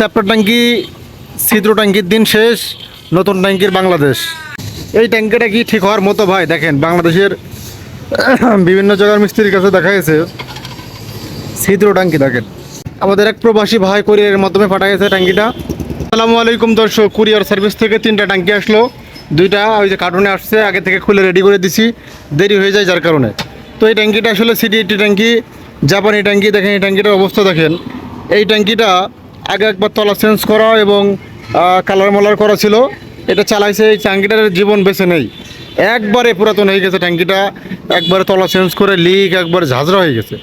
Chapter ট্যাঙ্কি, ছিদ্র ট্যাঙ্কির দিন শেষ, নতুন ট্যাঙ্কির বাংলাদেশ। এই ট্যাঙ্কিটা কি ঠিক হওয়ার মতো ভাই? দেখেন, বাংলাদেশের বিভিন্ন জায়গার মিস্ত্রির কাছে দেখা গেছে ছিদ্র ট্যাঙ্কি, দেখেন। আমাদের এক প্রবাসী ভাই কুরিয়ারের মাধ্যমে পাঠা গেছে ট্যাঙ্কিটা। আসসালামু আলাইকুম দর্শক, কুরিয়ার সার্ভিস থেকে তিনটা ট্যাঙ্কি আসলো। দুইটা ওই যে কার্টুনে আসছে, আগে থেকে খুলে রেডি করে দিছি। দেরি হয়ে যায় যার কারণে। তো এই ট্যাঙ্কিটা আসলে সিডি এইটি ট্যাঙ্কি, জাপানি ট্যাঙ্কি, দেখেন এই ট্যাঙ্কিটার অবস্থা দেখেন। এই ট্যাঙ্কিটা আগে একবার তলা চেঞ্জ করা এবং কালার মালার করা ছিল। এটা চালাইছে এই ট্যাঙ্কিটার জীবন বেছে নেই। একবারে পুরাতন হয়ে গেছে ট্যাঙ্কিটা একবারে তলা চেঞ্জ করে লিক একবার ঝাঁঝরা হয়ে গেছে।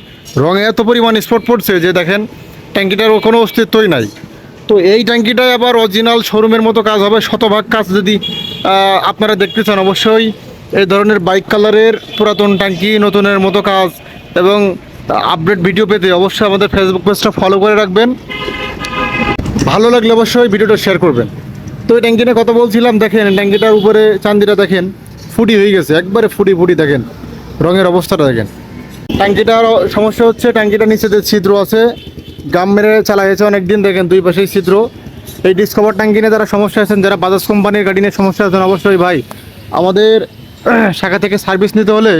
রঙে এত পরিমাণ স্পট পড়ছে যে দেখেন ট্যাঙ্কিটার কোনো অস্তিত্বই নাই। তো এই ট্যাঙ্কিটায় আবার অরিজিনাল শোরুমের মতো কাজ হবে। শতভাগ কাজ যদি আপনারা দেখতে চান অবশ্যই এই ধরনের বাইক কালারের পুরাতন ট্যাঙ্কি নতুনের মতো কাজ এবং আপডেট ভিডিও পেতে অবশ্যই আমাদের ফেসবুক পেজটা ফলো করে রাখবেন। ভালো লাগলে অবশ্যই ভিডিওটা শেয়ার করবেন। তো এই ট্যাঙ্কিটা কথা বলছিলাম, দেখেন ট্যাঙ্কিটার উপরে চান্দিটা দেখেন, ফুটি হয়ে গেছে, একবারে ফুটি ফুটি দেখেন, রঙের অবস্থাটা দেখেন। ট্যাঙ্কিটার সমস্যা হচ্ছে ট্যাঙ্কিটার নিচে যে ছিদ্র আছে, গাম মেরে চালা হয়েছে অনেকদিন, দেখেন, দুই পাশেই ছিদ্র। এই ডিসকভার ট্যাঙ্কি নিয়ে যারা সমস্যা আছেন, যারা বাজাজ কোম্পানির গাড়ি নিয়ে সমস্যা আছেন, অবশ্যই ভাই, আমাদের শাখা থেকে সার্ভিস নিতে হলে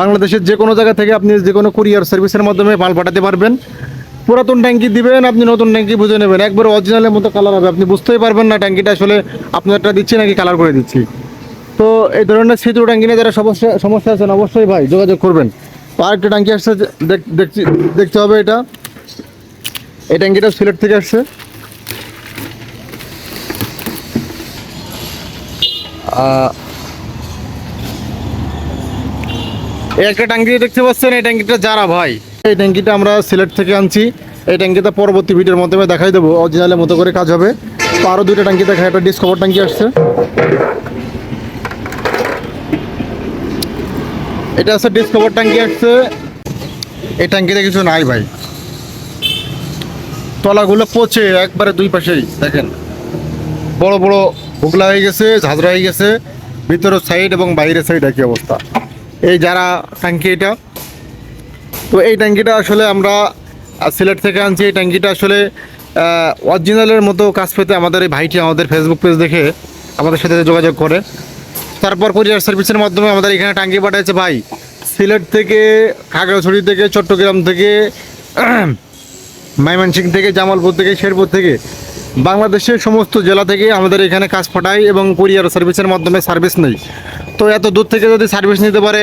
বাংলাদেশের যে কোনো জায়গা থেকে আপনি যে কোনো কুরিয়ার সার্ভিসের মাধ্যমে মাল পাঠাতে পারবেন। পুরাতন ট্যাঙ্কি দিবেন, আপনি নতুন ট্যাঙ্কি বুঝে নেবেন। একবার অরিজিনালের মতো কালার হবে। আপনি বুঝতেই পারবেন না ট্যাঙ্কিটা আসলে আপনারটা দিচ্ছি নাকি কালার করে দিচ্ছি। তো এই ধরনের ছিদ্র ট্যাঙ্কি নিয়ে যারা সমস্যা সমস্যা আছেন, অবশ্যই ভাই যোগাযোগ করবেন। তো আরেকটা ট্যাঙ্কি আসছে, দেখ- দেখছি দেখতে হবে এটা। এই ট্যাঙ্কিটা সিলেট থেকে আসছে। এই একটা ট্যাঙ্কি দেখতে পাচ্ছেন, এই ট্যাঙ্কিটা যারা ভাই। এই ট্যাঙ্কিটা আমরা সিলেট থেকে আনছি। এই ট্যাঙ্কিটা পরবর্তী ভিডিওর মাধ্যমে দেখাই দেবো। অরিজিনালের মতো করে কাজ হবে। তো আরও দুইটা ট্যাঙ্কি দেখা একটা ডিসকভার ট্যাঙ্কি আসছে। এটা আছে ডিসকভার ট্যাঙ্কি আসছে। এই ট্যাঙ্কিতে কিছু নাই ভাই। তলাগুলো পচে একবারে দুই পাশেই, দেখেন। বড় বড় হুগলা হয়ে গেছে, ঝাঁঝরা হয়ে গেছে। ভিতরের সাইড এবং বাইরের সাইড একই অবস্থা। এই যারা ট্যাঙ্কি এটা তো এই ট্যাঙ্কিটা আসলে আমরা সিলেট থেকে আনছি। এই ট্যাঙ্কিটা আসলে অরিজিনালের মতো কাজ পেতে আমাদের এই ভাইটি আমাদের ফেসবুক পেজ দেখে আমাদের সাথে যোগাযোগ করে। তারপর কুরিয়ার সার্ভিসের মাধ্যমে আমাদের এখানে ট্যাঙ্কি পাঠাচ্ছে ভাই। সিলেট থেকে, খাগড়াছড়ি থেকে, চট্টগ্রাম থেকে ময়মনসিং থেকে, জামালপুর থেকে, শেরপুর থেকে, বাংলাদেশের সমস্ত জেলা থেকে আমাদের এখানে কাজ পাঠায় এবং কুরিয়ার সার্ভিসের মাধ্যমে সার্ভিস নেই তো এত দূর থেকে যদি সার্ভিস নিতে পারে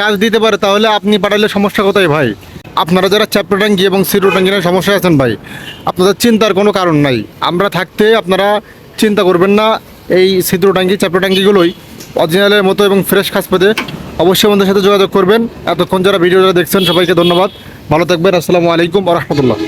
কাজ দিতে পারে, তাহলে আপনি পাঠালে সমস্যা কোথায় ভাই? আপনারা যারা চ্যাপ্টার ট্যাঙ্কি এবং সিরো ট্যাঙ্কি নিয়ে সমস্যা আছেন ভাই, আপনাদের চিন্তার কোনো কারণ নাই। আমরা থাকতে আপনারা চিন্তা করবেন না, এই চ্যাপ্টার ট্যাঙ্কিগুলোই অরিজিনালের মতো এবং ফ্রেশ কাজ পেতে অবশ্যই আমাদের সাথে যোগাযোগ করবেন। এতক্ষণ যারা ভিডিও যারা দেখছেন, সবাইকে ধন্যবাদ। ভালো থাকবেন, আসসালামু আলাইকুম রহমতুল্লাহ।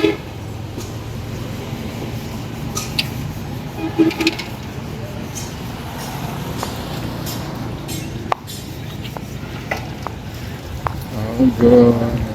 Oh, god.